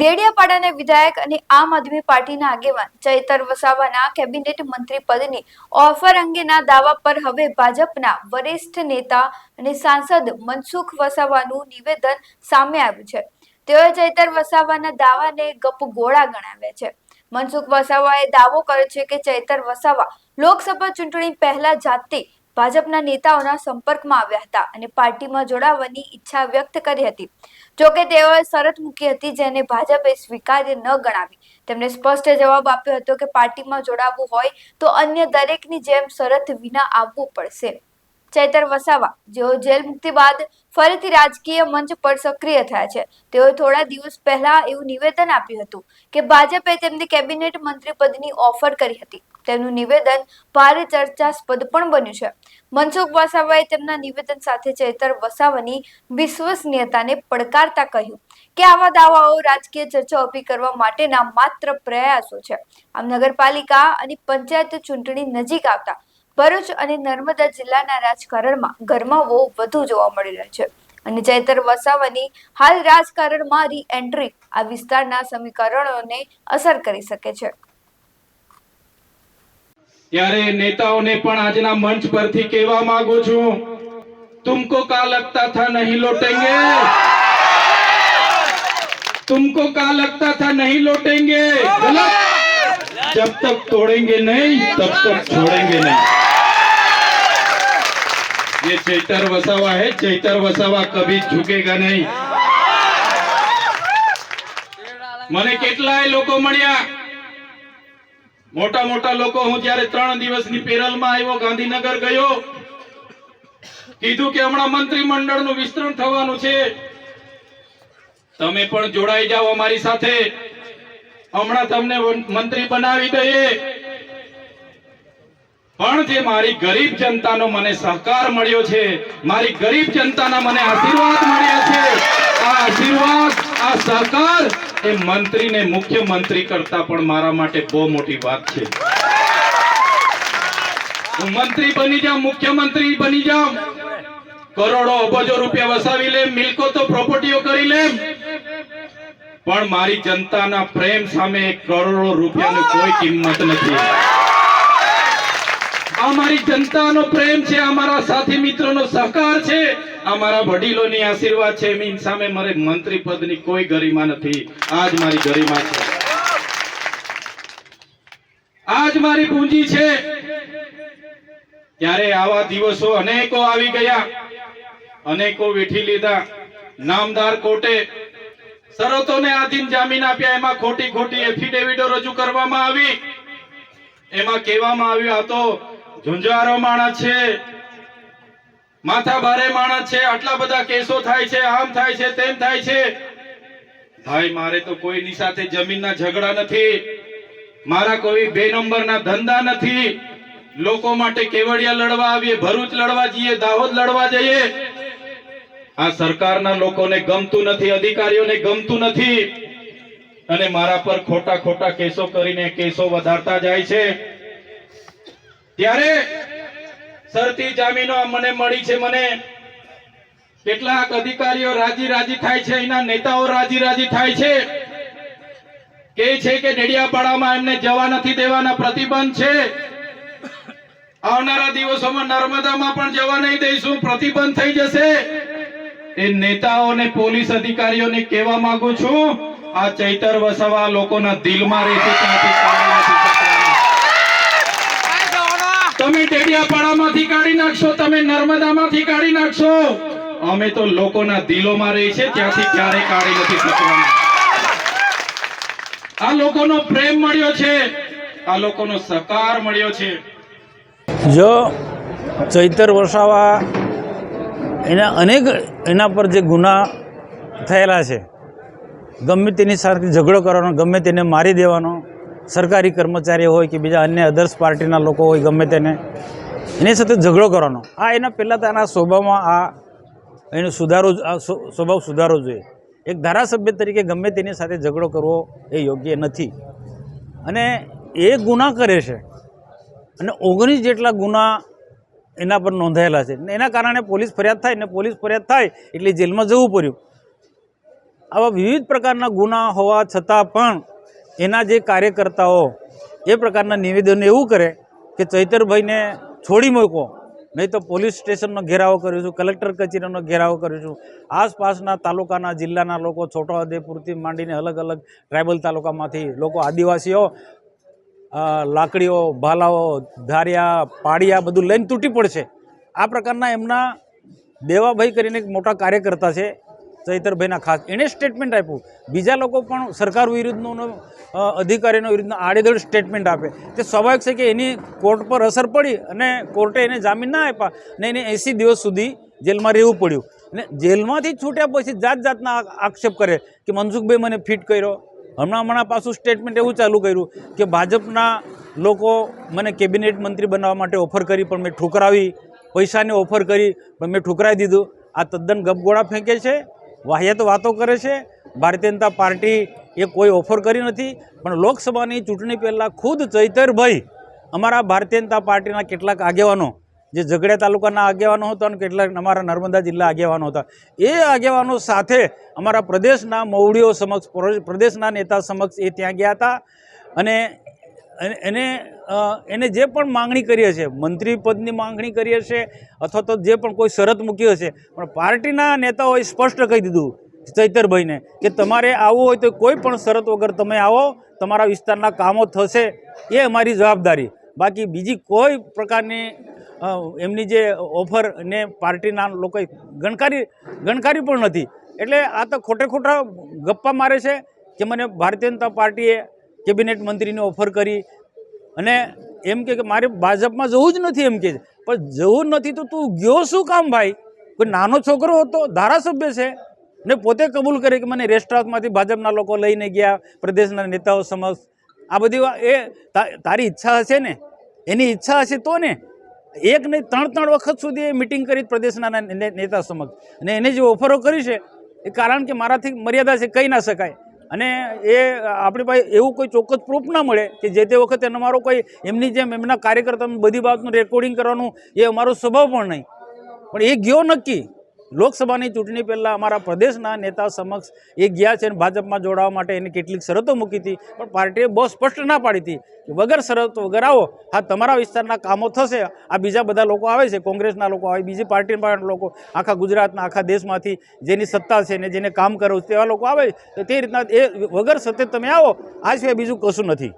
દેડિયાપાડાના વિધાયક અને આમ આદમી પાર્ટીના આગેવાન ચૈતર વસાવાના કેબિનેટ મંત્રી પદની ઓફર અંગેના દાવા પર હવે ભાજપના વરિષ્ઠ નેતા અને સાંસદ મનસુખ વસાવાનું નિવેદન સામે આવ્યું છે. તેઓએ ચૈતર વસાવાના દાવાને ગપગોળા ગણાવ્યા છે. મનસુખ વસાવાએ દાવો કર્યો છે કે ચૈતર વસાવા લોકસભા ચૂંટણી પહેલા જાતે ભાજપના નેતાઓના સંપર્કમાં આવ્યા હતા અને પાર્ટીમાં જોડાવાની ઈચ્છા વ્યક્ત કરી હતી. જોકે તેઓએ શરત મૂકી હતી જેને ભાજપે સ્વીકાર્ય ન ગણાવી. તેમણે સ્પષ્ટ જવાબ આપ્યો હતો કે પાર્ટીમાં જોડાવવું હોય તો અન્ય દરેકની જેમ શરત વિના આવવું પડશે. ચૈતર વસાવા, જેઓ જેલ મુક્તિ બાદ ફરીથી રાજકીય મંચ પર સક્રિય થયા છે. તેઓએ થોડા દિવસ પહેલા એવું નિવેદન આપ્યું હતું કે ભાજપે તેમને કેબિનેટ મંત્રી પદની ઓફર કરી હતી. તેમનું નિવેદન ભારે ચર્ચાસ્પદ પણ બન્યું છે. મનસુખ વસાવાએ તેમના નિવેદન સાથે ચૈતર વસાવાની વિશ્વસનીયતાને પડકારતા કહ્યું કે આવા દાવાઓ રાજકીય ચર્ચા ઊભી કરવા માટેના માત્ર પ્રયાસો છે. આમ નગરપાલિકા અને પંચાયત ચૂંટણી નજીક આવતા ભરૂચ અને નર્મદા જિલ્લાના રાજકારણમાં ગરમાવો વધુ જોવા મળી રહ્યો છે અને ચૈતર વસાવાની હાલ રાજકારણમાં રી એન્ટ્રી આ વિસ્તારના સમીકરણોને અસર કરી શકે છે ત્યારે નેતાઓને પણ આજના મંચ પરથી કહેવા માંગુ છું तुमको का लगता था नहीं लौटेंगे तुमको का लगता था नहीं लौटेंगे गलत जब तक तोड़ेंगे नहीं तब तक छोड़ेंगे नहीं ये चैतर वसावा है चैतर वसावा कभी झुकेगा नहीं મને કેટલાય લોકો મળ્યા મોટા મોટા લોકો હું જ્યારે ત્રણ દિવસની પેરલમાં આવ્યો ગાંધીનગર ગયો કીધું કે હમણાં મંત્રીમંડળનું વિસ્તરણ થવાનું છે તમે પણ જોડાઈ જાઓ અમારી સાથે હમણાં તમને વન- મંત્રી બનાવી દઈએ પણ જે મારી ગરીબ જનતાનો મને સહકાર મળ્યો છે, મારી ગરીબ જનતાના મને આશીર્વાદ મળ્યા છે, આ આશીર્વાદ, આ સહકાર એ મંત્રીને મુખ્યમંત્રી કરતા પણ મારા માટે બહુ મોટી વાત છે. હું મંત્રી બની જાઉં, મુખ્યમંત્રી બની જાઉં. કરોડો અબજો રૂપિયા વસાવી લે, મિલકો તો પ્રોપર્ટીઓ કરી લેમ પણ મારી જનતાના પ્રેમ સામે કરોડો રૂપિયાની કોઈ કિંમત નથી. આ મારી જનતાનો પ્રેમ છે, અમારા સાથી મિત્રોનો સહકાર છે, અમારા વડીલોની આશીર્વાદ છે એની સામે મારે મંત્રી પદની કોઈ ગરિમા નથી. આજ મારી ગરિમા છે. આજ મારી પૂંજી છે. ત્યારે આવા દિવસો અનેકો આવી ગયા. અનેકો વેઠી લીધા. નામદાર કોર્ટે શરતોને આધીન જામીન આપ્યા. એમાં ખોટી ખોટી એફિડેવિટો રજૂ કરવામાં આવી. એમાં કહેવામાં આવ્યું, આ તો ઝુંઝારો માણસ છે. માથા ભારે માણસ છે. આટલા બધા કેસો થાય છે, આમ થાય છે, તેમ થાય છે. ભાઈ, મારે તો કોઈની સાથે જમીનના ઝઘડા નથી. મારા કોઈ બે નંબરના ધંધા નથી. લોકો માટે કેવડિયા લડવા આવીએ, ભરૂચ લડવા જઈએ, દાહોદ લડવા જઈએ. આ સરકારના લોકોને ગમતું નથી, અધિકારીઓને ગમતું નથી. અને મારા પર ખોટા ખોટા કેસો કરીને કેસો વધારતા જાય છે. ત્યારે શરતી જામીનો મને મળી છે, મને કેટલાક અધિકારીઓ રાજી રાજી થાય છે, એના નેતાઓ રાજી રાજી થાય છે. કે છે કે ડેડિયાપાડામાં એમને જવા નથી દેવાના પ્રતિબંધ છે. આવનારા દિવસોમાં નર્મદામાં પણ જવા નહીં દઈશું, પ્રતિબંધ થઈ જશે. એ નેતાઓ અને પોલીસ અધિકારીઓને કહેવા માંગુ છું, આ ચૈતર વસાવા લોકોના દિલમાં રહેશે ત્યાંથી કાઢી નથી શકવાના. તમે ડેડિયાપાડામાંથી કાઢી નાખશો, તમે નર્મદામાંથી કાઢી નાખશો. અમે તો લોકોના દિલોમાં રહી છે, ત્યાંથી ક્યારે કાઢી નથી શકવાના. આ લોકોનો પ્રેમ મળ્યો છે, આ લોકોનો સહકાર મળ્યો છે. જો ચૈતર વસાવા એના અનેક એના પર જે ગુના થયેલા છે, ગમે તેની સાથે ઝઘડો કરવાનો, ગમે તેને મારી દેવાનો સરકારી કર્મચારી હોય કે બીજા અન્ય અધર્સ પાર્ટીના લોકો હોય, ગમે તેને, એની સાથે ઝઘડો કરવાનો. આ એના પહેલાં તો આના સ્વભાવમાં આ એનો સુધારો આ સ્વભાવ સુધારવો જોઈએ. એક ધારાસભ્ય તરીકે ગમે તેની સાથે ઝઘડો કરવો એ યોગ્ય નથી. અને એ ગુના કરે છે. અને ઓગણીસ જેટલા ગુના એના પર નોંધાયેલા છે. એના કારણે પોલીસ ફરિયાદ થાય ને પોલીસ ફરિયાદ થાય એટલે જેલમાં જવું પડ્યું. આવા વિવિધ પ્રકારના ગુના હોવા છતાં પણ એના જે કાર્યકર્તાઓ એ પ્રકારના નિવેદનો એવું કરે કે ચૈતરભાઈને છોડી મૂકો. નહીં તો પોલીસ સ્ટેશનનો ઘેરાવો કરીશું કલેક્ટર કચેરીનો ઘેરાવો કરીશું આસપાસના તાલુકાના, જિલ્લાના લોકો, છોટાઉદેપુરથી માંડીને અલગ અલગ ટ્રાઇબલ તાલુકામાંથી લોકો આદિવાસીઓ લાકડીઓ, ભાલાઓ, ધારિયા પાડિયા બધું લઈને તૂટી પડશે. આ પ્રકારના એમના દેવાભાઈ કરીને એક મોટા કાર્યકર્તા છે. ચૈતરભાઈના ખાસ એણે સ્ટેટમેન્ટ આપ્યું. બીજા લોકો પણ સરકાર વિરુદ્ધનું અધિકારીનો વિરુદ્ધનો આડેધડ સ્ટેટમેન્ટ આપે. તે સ્વાભાવિક છે કે એની કોર્ટ પર અસર પડી અને કોર્ટે એને જામીન ના આપ્યા ને એને એંસી દિવસ સુધી જેલમાં રહેવું પડ્યું. અને જેલમાંથી છૂટ્યા પછી જાત જાતના આક્ષેપ કરે કે મનસુખભાઈ મને ફિટ કર્યો. હમણાં હમણાં પાછું સ્ટેટમેન્ટ એવું ચાલુ કર્યું કે ભાજપના લોકો મને કેબિનેટ મંત્રી બનાવવા માટે ઓફર કરી, પણ મેં ઠુકરાવી. પૈસાની ઓફર કરી, પણ મેં ઠુકરાવી દીધું. આ તદ્દન ગપગોળા ફેંકે છે. વાહિયાત વાતો કરે છે. ભારતીય જનતા પાર્ટી એ કોઈ ઓફર કરી નથી. પણ લોકસભાની ચૂંટણી પહેલાં ખુદ ચૈતરભાઈ અમારા ભારતીય જનતા પાર્ટીના કેટલાક આગેવાનો, જે ઝઘડિયા તાલુકાના આગેવાનો હતા અને કેટલાક અમારા નર્મદા જિલ્લા આગેવાનો હતા, એ આગેવાનો સાથે અમારા પ્રદેશના મૌડીઓ સમક્ષ, પ્રદેશના નેતા સમક્ષ એ ત્યાં ગયા હતા. અને એને- એને જે પણ માંગણી કરી હશે, મંત્રી પદની માંગણી કરી હશે, અથવા તો જે પણ કોઈ શરત મૂકી હશે, પણ પાર્ટીના નેતાઓએ સ્પષ્ટ કહી દીધું ચૈતરભાઈને કે તમારે આવવું હોય તો કોઈ પણ શરત વગર તમે આવો, તમારા વિસ્તારના કામો થશે, એ અમારી જવાબદારી. બાકી બીજી કોઈ પ્રકારની એમની જે ઓફર ને પાર્ટીના લોકોએ ગણકારી ગણકારી પણ નથી. એટલે આ તો ખોટે ખોટા ગપ્પા મારે છે કે મને ભારતીય જનતા પાર્ટીએ કેબિનેટ મંત્રીની ઓફર કરી. અને એમ કે મારે ભાજપમાં જવું જ નથી એમ કે પણ જવું નથી તો તું ગયો શું કામ ભાઈ? કોઈ નાનો છોકરો હતો, ધારાસભ્ય છે. ને પોતે કબૂલ કરે કે મને રેસ્ટ હાઉસમાંથી ભાજપના લોકો લઈને ગયા, પ્રદેશના નેતાઓ સમક્ષ. આ બધી એ તારી ઈચ્છા હશે ને? એની ઈચ્છા હશે તો ને? એક નહીં, ત્રણ ત્રણ વખત સુધી એ મિટિંગ કરી પ્રદેશના નેતા સમક્ષ. અને એને જે ઓફરો કરી છે, એ કારણ કે મારાથી મર્યાદા છે, કહી ના શકાય. અને એ આપણી પાસે એવું કોઈ ચોક્કસ પ્રૂફ ના મળે કે જે તે વખતે અમારો કોઈ એમની જેમ એમના કાર્યકર્તાઓની બધી બાબતનું રેકોર્ડિંગ કરવાનું એ અમારો સ્વભાવ પણ નહીં. પણ એ ગયો નક્કી. લોકસભાની ચૂંટણી પહેલાં અમારા પ્રદેશના નેતા સમક્ષ એ ગયા છે અને ભાજપમાં જોડાવા માટે એને કેટલીક શરતો મૂકી હતી. પણ પાર્ટીએ બહુ સ્પષ્ટ ના પાડી હતી કે વગર શરતો વગર આવો, હા, તમારા વિસ્તારના કામો થશે, આ બીજા બધા લોકો આવે છે, કોંગ્રેસના લોકો આવે, બીજી પાર્ટીના લોકો આખા ગુજરાતના, આખા દેશમાંથી જેની સત્તા છે ને જેને કામ કરવું તેવા લોકો આવે. તો તે રીતના એ વગર સતત તમે આવો, આ સિવાય બીજું કશું નથી.